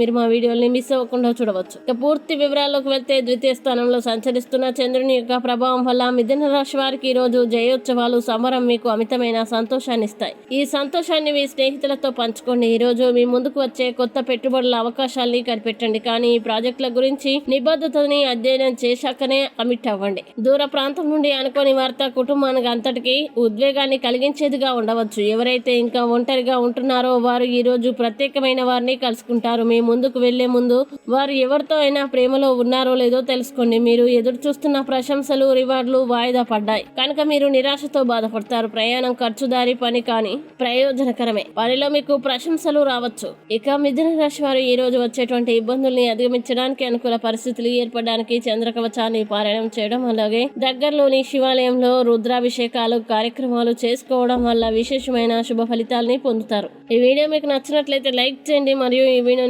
మీరు మా వీడియోల్ని మిస్ అవ్వకుండా చూడవచ్చు. ఇక పూర్తి వివరాల్లోకి వెళ్తే ద్వితీయ స్థానంలో సంచరిస్తున్న చంద్రుని యొక్క ప్రభావం వల్ల మిథున రాశి వారికి ఈ రోజు జయోత్సవాలు సమరం మీకు అమితమైన సంతోషాన్ని ఇస్తాయి. ఈ సంతోషాన్ని మీ స్నేహితులతో పంచుకోండి. ఈ రోజు మీ ముందుకు వచ్చే కొత్త పెట్టుబడుల అవకాశాల్ని కనిపెట్టండి. కానీ ఈ ప్రాజెక్టుల గురించి నిబద్ధతని అధ్యయనం చేశాకనే కమిట్ అవ్వండి. దూర ప్రాంతం నుండి అనుకోని వార్త కుటుంబానికి అంతటికి ఉద్వేగాన్ని కలిగించేదిగా ఉండవచ్చు. ఎవరైతే ఇంకా ఒంటరిగా ఉంటున్నారో వారు ఈ రోజు ప్రత్యేకమైన వారిని కలుసుకుంటారు. మీ ముందుకు వెళ్ళే ముందు వారు ఎవరితో అయినా ప్రేమలో ఉన్నారో లేదో తెలుసుకోండి. మీరు ఎదురు చూస్తున్న ప్రశంసలు రివార్డులు వాయిదా పడ్డాయి. కనుక మీరు నిరాశతో బాధపడతారు. ప్రయాణం ఖర్చుదారి పని కానీ ప్రయోజనకరమే. పనిలో మీకు ప్రశంసలు రావచ్చు. ఇక మిథున రాశి వారు ఈ రోజు వచ్చేటువంటి ఇబ్బందుల్ని అధిగమించడానికి అనుకూల పరిస్థితులు ఏర్పడడానికి చంద్రకవచాన్ని పారాయణం చేయడం అలాగే దగ్గరలోని శివాలయంలో రుద్రాభిషేకాలు కార్యక్రమాలు చేసుకోవడం వల్ల విశేషమైన శుభ ఫలితాలని పొందుతారు. ఈ వీడియో మీకు నచ్చినట్లయితే లైక్ చేయండి. మరియు ఈ వీడియోని